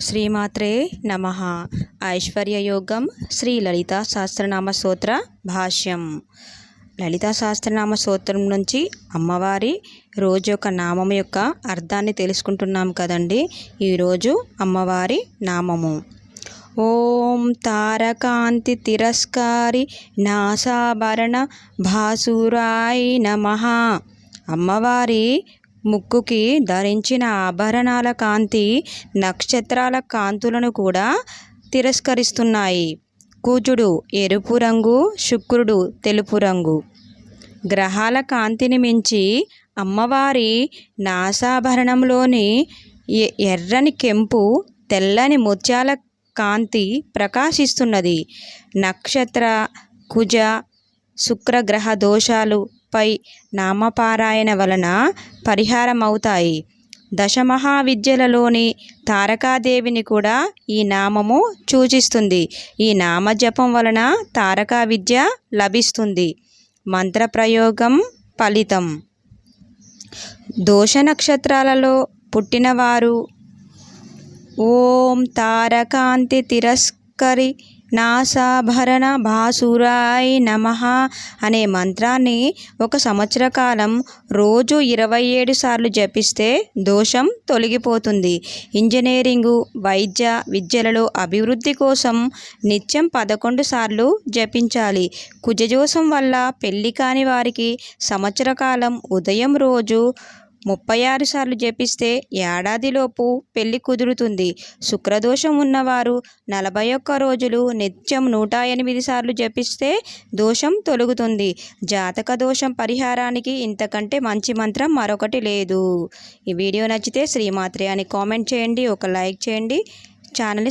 శ్రీమాత్రే నమ. ఐశ్వర్యయోగం శ్రీ లలితా సహస్రనామ స్తోత్ర భాష్యం. లలితా సహస్రనామ స్తోత్రం నుంచి అమ్మవారి రోజు యొక్క నామం యొక్క అర్థాన్ని తెలుసుకుంటున్నాం కదండి. ఈరోజు అమ్మవారి నామము. ఓం తారకాంతి తిరస్కారి నాసాభరణ భాసురాయి నమ. అమ్మవారి ముక్కుకి ధరించిన ఆభరణాల కాంతి నక్షత్రాల కాంతులను కూడా తిరస్కరిస్తున్నాయి. కూజుడు ఎరుపు రంగు శుక్రుడు తెలుపు రంగు. గ్రహాల కాంతిని మించి అమ్మవారి నాసాభరణంలోని ఎ- ఎర్రని కెంపు తెల్లని ముత్యాల కాంతి ప్రకాశిస్తున్నది. నక్షత్ర కుజ శుక్రగ్రహ దోషాలు పై నామపారాయణ వలన పరిహారం అవుతాయి దశమహావిద్యలలోని తారకాదేవిని కూడా ఈ నామము సూచిస్తుంది ఈ నామజపం వలన తారకా విద్య లభిస్తుంది. మంత్రప్రయోగం ఫలితం. దోష నక్షత్రాలలో పుట్టినవారు ఓం తారకాంతి తిరస్కరి నాసాభరణ భాసురాయ్ నమ అనే మంత్రాన్ని ఒక సంవత్సర కాలం రోజు ఇరవై ఏడు సార్లు జపిస్తే దోషం తొలగిపోతుంది. ఇంజనీరింగు వైద్య విద్యలలో అభివృద్ధి కోసం నిత్యం పదకొండు సార్లు జపించాలి. కుజదోషం వల్ల పెళ్ళి కాని వారికి సంవత్సర కాలం ఉదయం రోజు ముప్పై ఆరు సార్లు జపిస్తే ఏడాదిలోపు పెళ్ళి కుదురుతుంది. శుక్రదోషం ఉన్నవారు నలభై ఒక్క రోజులు నిత్యం నూట ఎనిమిది సార్లు జపిస్తే దోషం తొలుగుతుంది. జాతక దోషం పరిహారానికి ఇంతకంటే మంచి మంత్రం మరొకటి లేదు. ఈ వీడియో నచ్చితే శ్రీమాత్రే అని కామెంట్ చేయండి ఒక లైక్ చేయండి. ఛానల్